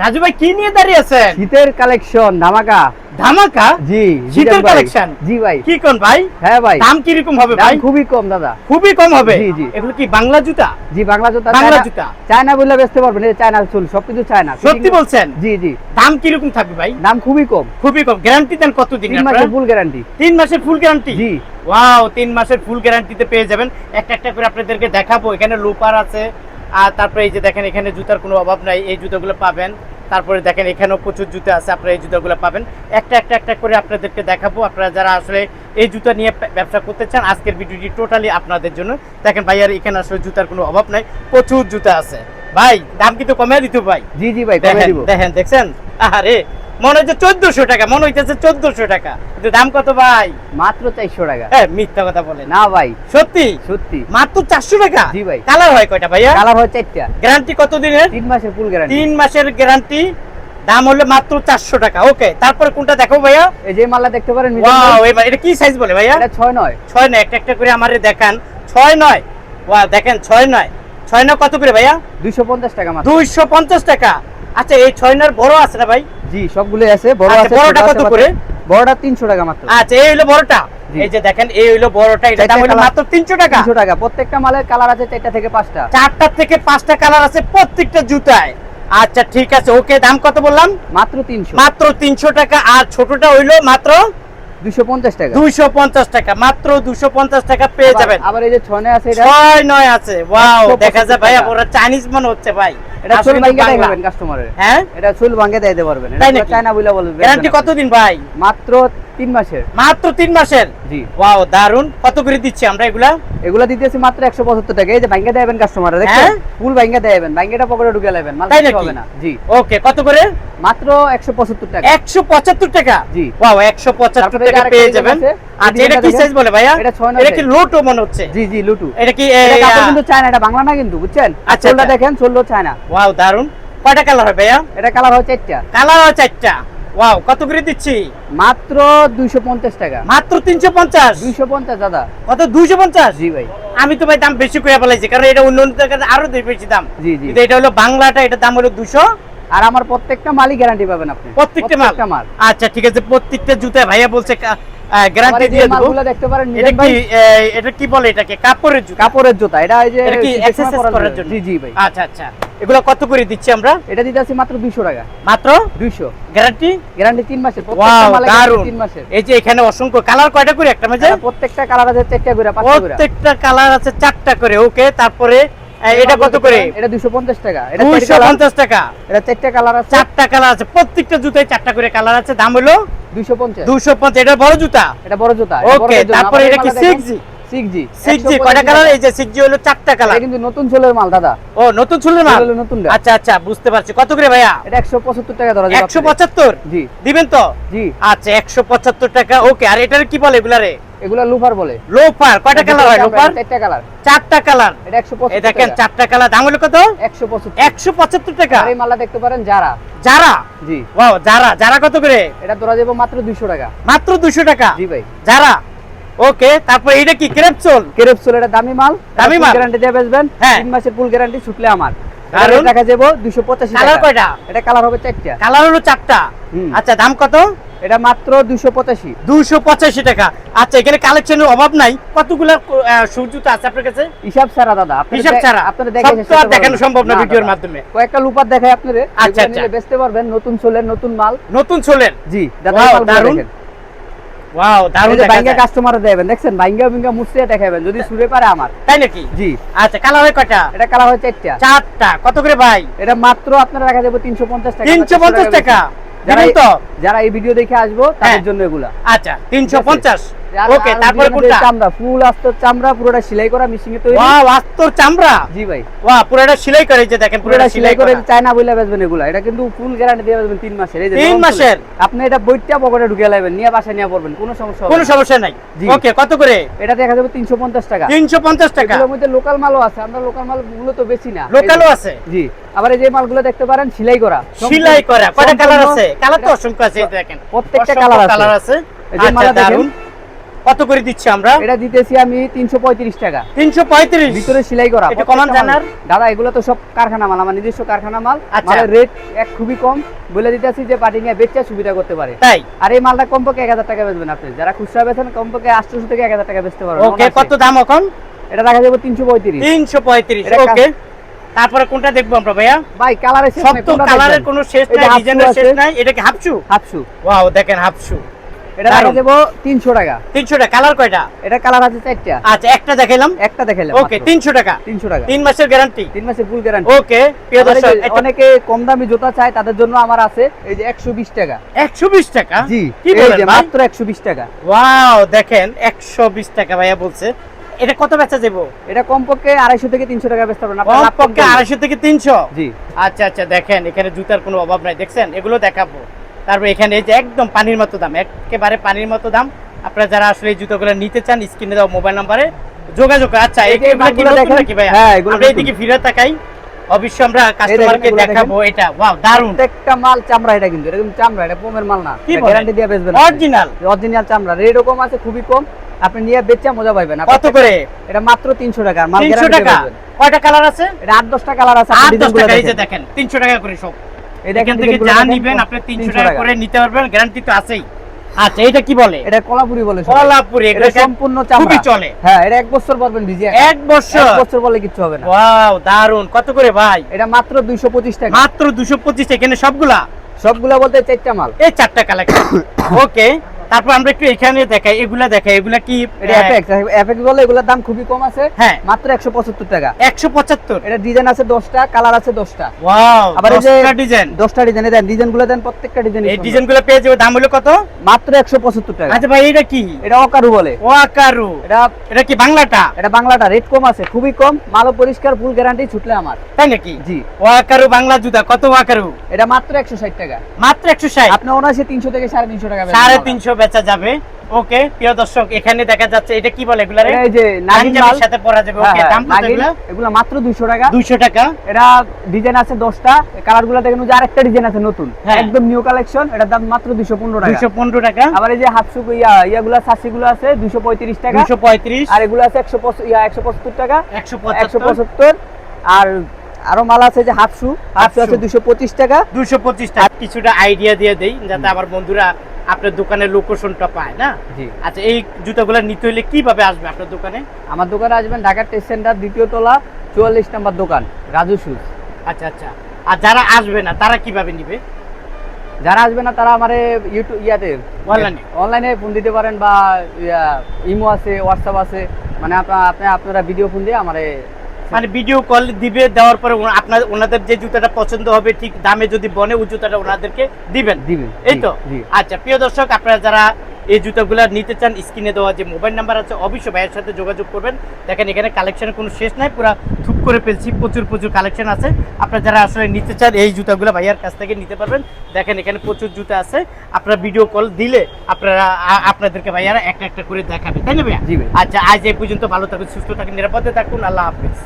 রাজু ভাই কি নিয়ে দাঁড়িয়ে আছেন? শীতের কালেকশন ধামাকা। ধামাকা? জি শীতের collection? জি ভাই। কি কোন ভাই? হ্যাঁ ভাই। দাম কীরকম হবে ভাই? খুবই কম দাদা। খুবই কম হবে? জি, জি। এগুলো কি বাংলা জুতা? জি বাংলা জুতা। বাংলা জুতা? চায়না বললে বেচতে পারবেন এই চায়না চুল সবকিছু চায়না। সত্যি বলছেন? জি জি। দাম কীরকম থাকবে ভাই? দাম খুবই কম। খুবই কম। গ্যারান্টি দেন কত দিন তিন মাসের ফুল গ্যারান্টি তিন মাসের ফুল গ্যারান্টি জি। ওয়াও তিন মাসের ফুল গ্যারান্টিতে পেয়ে যাবেন। একটা একটা করে আপনাদেরকে দেখাবো। এখানে লোপার আছে আর তারপরে এই যে দেখেন এখানে জুতার কোনো অভাব নাই এই জুতোগুলো পাবেন। তারপরে দেখেন এখানেও প্রচুর জুতো আছে আপনারা এই জুতোগুলো পাবেন। একটা একটা একটা করে আপনাদেরকে দেখাবো। আপনারা যারা আসলে এই জুতা নিয়ে ব্যবসা করতে চান আজকের ভিডিওটি টোটালি আপনাদের জন্য। দেখেন ভাই আর এখানে আসলে জুতার কোনো অভাব নাই প্রচুর জুতা আছে। ভাই দাম কিন্তু কমে দিত ভাই। জি জি ভাই দেখেন দেখেন দেখছেন? আরে মনে হচ্ছে চোদ্দশো টাকা মনে হইতেছে চোদ্দশো টাকা। কিন্তু দাম কত ভাই? মাত্র চারশো টাকা। হ্যাঁ মিথ্যা কথা বলেন। না ভাই সত্যি? সত্যি। মাত্র চারশো টাকা? জি ভাই। কালার হয় কয়টা ভাইয়া? কালার হয় চারটা। গ্যারান্টি কত দিনের? তিন মাসের ফুল গ্যারান্টি তিন মাসের গ্যারান্টি। দাম হলো মাত্র চারশো টাকা। ওকে তারপরে কোনটা দেখো ভাইয়া? এই যে মালটা দেখতে পারেন এটা কি সাইজ বলে ভাইয়া? এটা ছয় নয়। ছয় নয় একটা একটা করে আমারে দেখান। ছয় নয়? ওয়া দেখেন ছয় নয়। ছয় নয় কত করে ভাইয়া? দুইশো পঞ্চাশ টাকা মাত্র। দুইশো পঞ্চাশ টাকা। আচ্ছা এই ছয়নার বড় আছে না ভাই? জি আছে। বড় আচ্ছা, আছে বড়টা কত করে? বড়টা তিনশো টাকা মাত্র। আচ্ছা এই হলো বড়টা? এই যে দেখেন এই হলো বড়টা এটা দাম হলো মাত্র তিনশো টাকা। তিনশো টাকা। প্রত্যেকটা মালের কালার আছে চারটা থেকে পাঁচটা। চারটা থেকে পাঁচটা কালার আছে প্রত্যেকটা জুতায়। আচ্ছা ঠিক আছে ওকে দাম কত বললাম? মাত্র তিনশো। মাত্র তিনশো টাকা আর ছোটটা হইল মাত্র দুইশো পঞ্চাশ টাকা। দুইশো পঞ্চাশ টাকা মাত্র দুশো পঞ্চাশ টাকা পেয়ে যাবেন। আবার এই যে ছনে আছে এটা? নয় আছে ওয়াও দেখা যায় ভাই। চাইনিজ মনে হচ্ছে ভাই। এটা চুল। কাস্টমারের হ্যাঁ? এটা চুল ভাঙ্গে দিতে পারবেন। এটা চায়না বলে বলবেন গ্যারান্টি কতদিন ভাই? মাত্র তিন মাসের। মাত্র তিন মাসের? জি। ওয়াও দারুণ কত করে দিচ্ছি আমরা এগুলা? এগুলা দিতেছি মাত্র একশো পঁচাত্তর টাকা। এই যে দেবেন কাস্টমার? দেখছেন? ফুল দেবেন পকেটে ঢুকে নেবেন মাল? হবে না। জি। ওকে কত করে? মাত্র একশো পঁচাত্তর টাকা। একশো পঁচাত্তর টাকা? জি। ওয়াও একশো পঁচাত্তর টাকা পেয়ে যাবেন। আচ্ছা এটা কি সাইজ বলে ভাইয়া? এটা ছয় এটা কি। লোটো মনে হচ্ছে? জি জি লুটু এটা কি এটা কাপড় কিন্তু চায়না এটা বাংলা না কিন্তু বুঝছেন? আচ্ছা, আচ্ছা। দেখেন চলল চায়না। ওয়াও দারুণ কয়টা কালার হবে ভাইয়া? এটা কালার হয় চারটা। কালার হয় চারটা। ওয়াও কত করে দিচ্ছি? মাত্র দুইশো পঞ্চাশ টাকা। মাত্র তিনশো পঞ্চাশ? দুইশো পঞ্চাশ দাদা। কত দুইশো পঞ্চাশ? জি ভাই। আমি তো ভাই দাম বেশি করে ফেলাইছি কারণ এটা অন্য অন্য আরও বেশি দাম। জি জি। এটা হলো বাংলাটা এটা দাম হলো দুশো আর আমার প্রত্যেকটা মালই গ্যারান্টি পাবেন আপনি। প্রত্যেকটা মাল? মাল। আচ্ছা ঠিক আছে প্রত্যেকটা জুতায় ভাইয়া বলছে গ্যারান্টি দিয়ে দেবো। মালগুলো দেখতে পারেন এটা কি এটা কি বলে এটাকে? কাপড়ের জুতা? কাপড়ের জুতা। এটা এই যে এটা কি পরার করার জন্য? জি জি ভাই। আচ্ছা আচ্ছা। এগুলো কত করে দিচ্ছি আমরা? এটা দিতে আছি মাত্র দুইশো টাকা। মাত্র? দুইশো। গ্যারান্টি গ্যারান্টি তিন মাসের। প্রত্যেকটা মালে দারুণ guarantee তিন মাসের। এই যে এখানে অসংখ্য কালার কয়টা করে? একটা মাঝে? প্রত্যেকটা কালার আছে চারটা করে পাঁচটা করে। প্রত্যেকটা কালার আছে চারটা করে ওকে। তারপরে এটা কত করে? এটা দুইশো পঞ্চাশ টাকা। এটা দুইশো চারটা পঞ্চাশ টাকা। এটা চারটা কালার আছে। চারটা কালার আছে। প্রত্যেকটা জুতায় চারটা করে কালার আছে। দাম হলো দুইশো পঞ্চাশ। দুশো পঞ্চাশ। এটা বড় জুতা? এটা বড় জুতা। ওকে তারপরে এটা কি সিক্স কয়টা কালার এই যে হলো চারটা কালার এটা কিন্তু নতুন চুলের মাল দাদা। ও নতুন চুলের মাল? এটা আচ্ছা আচ্ছা বুঝতে পারছি। কত করে ভাইয়া? এটা একশো পঁচাত্তর টাকা ধরা যাবে একশো আপনাদের। পঁচাত্তর? জি। দিবেন তো? জি। আচ্ছা একশো পঁচাত্তর টাকা। ওকে আর এটার কি বলে এগুলারে? এগুলা লুফার বলে। লোফার কয়টা কালার হয়? লোফার? চারটা কালার চারটা কালার এটা একশো এই দেখেন চারটা কালার দাম হলো কত? একশো পঁচাত্তর। একশো পঁচাত্তর টাকা। এই দেখতে পারেন যারা। যারা? জি। ওয়াও যারা। যারা কত করে? এটা ধরা যাবে মাত্র দুইশো টাকা। মাত্র দুশো টাকা? জি ভাই। যারা? ওকে তারপর এটা কি? ক্রেপ চোল? কেরেপ চুল এটা দামি মাল। দামি মাল? গ্যারান্টি দিয়ে বেচবেন। হ্যাঁ। তিন মাসের ফুল গ্যারান্টি আমার। দুইশো পঁচাশি কালার কয়টা? এটা কালার হবে চারটা। কালার হলো চারটা। আচ্ছা দাম কত? এটা মাত্র দুইশো পঁচাশি। দুশো পঁচাশি টাকা। আচ্ছা এখানে কালেকশনের অভাব নাই। কতগুলো সূর্যতা আছে আপনার কাছে? হিসাব ছাড়া দাদা। হিসাব ছাড়া। আপনারা সব দেখে তো আর দেখানো সম্ভব না ভিডিওর মাধ্যমে। কয়েকটা লুপার দেখাই আপনাদের। আচ্ছা, আচ্ছা। বেচতে পারবেন নতুন চুলের নতুন মাল। নতুন চলেন জি দাদা দারুণ। ওয়াও দারুণ দেখা কাস্টমার দেবেন দেখছেন? ভাঙ্গা ভিঙ্গা মুছিয়ে দেখাবেন। যদি সুরে পারে আমার। তাই নাকি? জি। আচ্ছা কালা হয় কয়টা? এটা কালা হয় চারটা। চারটা। কত করে ভাই? এটা মাত্র আপনারা রাখা যাবে 350 টাকা। 350 টাকা। যারা যারা এই ভিডিও দেখে আসব তাদের হ্যাঁ। জন্য এগুলা। আচ্ছা 350 ওকে তারপরে কোনটা? চামড়া ফুল আস্তর চামড়া পুরোটা সেলাই করা মেশিনে তৈরি। ওয়াও আস্তর চামড়া? জি ভাই। ওয়া পুরোটা সেলাই করে যে দেখেন পুরোটা সেলাই করে চায়না বইলা বেচবেন এগুলা। এটা কিন্তু ফুল গ্যারান্টি দিয়ে বেচবেন তিন মাসের। এই যে তিন নরম মাসের? আপনি এটা বইটা পকেটে ঢুকিয়ে লাইবেন নিয়ে বাসায় নিয়ে পড়বেন কোনো সমস্যা কোনো সমস্যা নাই। ওকে কত করে? এটা দেখা যাবে তিনশো পঞ্চাশ টাকা। তিনশো পঞ্চাশ টাকা। এগুলোর মধ্যে লোকাল মালও আছে আমরা লোকাল মালগুলো তো বেশি না লোকালও আছে? জি। আবার এই যে মালগুলো দেখতে পারেন সেলাই করা। সেলাই করা। কয়টা কালার আছে? কালার তো অসংখ্য আছে দেখেন। প্রত্যেকটা কালার আছে। কালার আছে। এই যে আচ্ছা মালা দেখেন। কত করে দিচ্ছি আমরা? এটা দিতেছি আমি তিনশো পঁয়ত্রিশ টাকা। তিনশো পঁয়ত্রিশ। ভিতরে সেলাই করা। এটা কমান জানার? দাদা এগুলো তো সব কারখানা মাল আমার নিজস্ব কারখানা মাল। আচ্ছা। রেট এক খুবই কম। বলে দিতেছি যে পার্টি নিয়ে বেচা সুবিধা করতে পারে। তাই? আর এই মালটা কমপক্ষে এক হাজার টাকা বেচবেন আপনি। যারা খুচরা বেচেন কমপক্ষে আটশোশো থেকে এক হাজার টাকা বেচতে পারবেন। ওকে কত দাম এখন? এটা রাখা যাবে তিনশো পঁয়ত্রিশ। তিনশো পঁয়ত্রিশ এটা ওকে তারপরে কোনটা দেখব আমরা ভাইয়া? ভাই কালারের শেষ নাই, কালারের কোনো শেষ নাই ডিজাইনের শেষ নাই। এটা কি হাফশু হাফশু ওয়াও দেখেন হাফশু এটা। টাকা। তিনশো টাকা কালার কয়টা? এটা কালার আছে চারটা। আচ্ছা একটা দেখাইলাম। একটা দেখাইলাম ওকে তিনশো টাকা। তিনশো টাকা। তিন মাসের গ্যারান্টি তিন মাসের ফুল গ্যারান্টি ওকে প্রিয় দর্শক অনেকে কম দামি জুতা চায় তাদের জন্য আমার আছে এই যে একশো বিশ টাকা। একশো বিশ টাকা? জি কি বলেন মাত্র একশো বিশ টাকা। ওয়াও দেখেন একশো বিশ টাকা ভাইয়া বলছে। এটা কত বেচা যাব এটা কমপক্ষে আড়াইশো থেকে তিনশো টাকা বেচতে পারবেন কমপক্ষে আড়াইশো থেকে তিনশো? জি। আচ্ছা আচ্ছা দেখেন এখানে জুতার কোনো অভাব নাই। দেখছেন? এগুলো দেখাবো। তারপর এখানে এই যে একদম পানির মতো দাম একেবারে পানির মতো দাম। আপনারা যারা আসলে এই জুতোগুলো নিতে চান স্ক্রিনে দেওয়া মোবাইল নাম্বারে যোগাযোগ আচ্ছা? নাকি ভাইয়া? হ্যাঁ, এগুলো আমরা এদিকে ফিরে তাকাই। অবশ্যই আমরা কাস্টমারকে দেখেন। দেখাবো এটা। ওয়াও দারুণ প্রত্যেকটা মাল চামড়া এটা কিন্তু চামড়া এটা পোমের মাল না। গ্যারান্টি দিয়ে বেচবেন অরিজিনাল অরিজিনাল চামড়া রেট কম আছে খুবই কম। আপনি নিয়ে বেচা মজা কত করে? এটা মাত্র তিনশো টাকা মাল টাকা? কয়টা কালার আছে? এটা আট দশটা কালার আছে টাকা এই যে দেখেন। দেখেন তিনশো টাকা করে সব। এখান থেকে যা নিবেন আপনি তিনশো 300 টাকা। করে নিতে পারবেন গ্যারান্টি তো আছেই। আচ্ছা এটা কি বলে? এটা কলাপুরি বলে কলাপুরি এটা সম্পূর্ণ চামড়া। চলে। হ্যাঁ এটা এক বছর পারবেন এক বছর এক বছর? বলে কিছু হবে না। ওয়াও দারুণ কত করে ভাই? এটা মাত্র দুইশো পঁচিশ টাকা। মাত্র দুশো পঁচিশ এখানে সবগুলা? সবগুলা বলতে চারটা মাল। এই চারটা কালেকশন ওকে তারপর আমরা একটু এখানে দেখাই এগুলা দেখাই এগুলা কি বলে এগুলোর দাম খুবই কম আছে হ্যাঁ। মাত্র একশো পঁচাত্তর টাকা। একশো পঁচাত্তর? এটা ডিজাইন আছে দশটা কালার আছে দশটা। ওয়াও আবার এই যে ডিজাইন দশটা ডিজাইন দেন ডিজাইন দেন প্রত্যেকটা ডিজাইন এই ডিজাইন পেয়ে যাবে দাম হলো কত? মাত্র একশো পঁচাত্তর টাকা। আচ্ছা ভাই এটা কি? এটা অকারু বলে। ওয়াকারু এটা এটা কি বাংলাটা? এটা বাংলাটা রেট কম আছে খুবই কম পরিষ্কার ফুল গ্যারান্টি ছুটলে আমার। তাই নাকি? জি। ওয়াকারু বাংলা জুতা কত ওয়াকারু এটা মাত্র একশো ষাট টাকা। মাত্র একশো ষাট? আপনি অনায়াসে তিনশো থেকে সাড়ে তিনশো টাকা বেচবেন সাড়ে আমার। তিনশো বেচা যাবে। ওকে প্রিয় দর্শক এখানে দেখা যাচ্ছে এটা কি বলে এগুলা এটা এই যে নাগিন মাল। সাথে পরা যাবে হ্যাঁ, ওকে হ্যাঁ, দাম কত এগুলা? এগুলো মাত্র দুইশো টাকা। দুইশো টাকা। এটা ডিজাইন আছে দশটা কালারগুলো দেখেন ওই যে আরেকটা ডিজাইন আছে নতুন। হ্যাঁ। একদম নিউ কালেকশন এটার দাম মাত্র দুইশো পনেরো টাকা। দুইশো পনেরো টাকা। আবার এই যে হাফসু ইয়া ইয়াগুলা সাসি গুলো আছে দুইশো পঁয়ত্রিশ টাকা। দুইশো পঁয়ত্রিশ। আর এগুলো আছে একশো পঁচ- ইয়া একশো পঁচাত্তর টাকা। একশো একশো পঁচাত্তর। পঁচাত্তর। আর আরও মাল আছে যে হাফসু। হাফসু। আছে দুইশো পঁচিশ টাকা। দুশো পঁচিশ টাকা। কিছুটা আইডিয়া দিয়ে দেই যাতে আমার বন্ধুরা আপনার দোকানের লোকেশনটা পায় না? জি। আচ্ছা এই জুতাগুলো নিতে হলে কীভাবে আসবে আপনার দোকানে? আমার দোকানে আসবেন ঢাকা টেস্ট সেন্টার দ্বিতীয় তলা চুয়াল্লিশ নাম্বার দোকান রাজু শুজ আচ্ছা আচ্ছা। আর যারা আসবে না তারা কীভাবে নিবে? যারা আসবে না তারা আমার ইউটিউব ইয়াতে এ? অনলাইনে ফোন দিতে পারেন বা ইমো আছে হোয়াটসঅ্যাপ আছে। মানে আপনার আপনারা ভিডিও ফোন দিয়ে আমারে মানে ভিডিও কল দিবে দেওয়ার পরে আপনার ওনাদের যে জুতাটা পছন্দ হবে ঠিক দামে যদি বনে ওই জুতাটা ওনাদেরকে দিবেন। দিবেন এই তো? আচ্ছা প্রিয় দর্শক আপনারা যারা এই জুতাগুলো নিতে চান স্ক্রিনে দেওয়া যে মোবাইল নাম্বার আছে অবশ্যই ভাইয়ের সাথে যোগাযোগ করবেন। দেখেন এখানে কালেকশনের কোনো শেষ নাই পুরো থুপ করে ফেলছি প্রচুর প্রচুর কালেকশন আছে। আপনারা যারা আসলে নিতে চান এই জুতাগুলো ভাইয়ার কাছ থেকে নিতে পারবেন। দেখেন এখানে প্রচুর জুতা আছে। আপনারা ভিডিও কল দিলে আপনারা আপনাদেরকে ভাইয়ারা একটা একটা করে দেখাবে। তাই না ভাইয়া? আচ্ছা আজ এই পর্যন্ত ভালো থাকুন সুস্থ থাকুন নিরাপদে থাকুন আল্লাহ হাফিজ।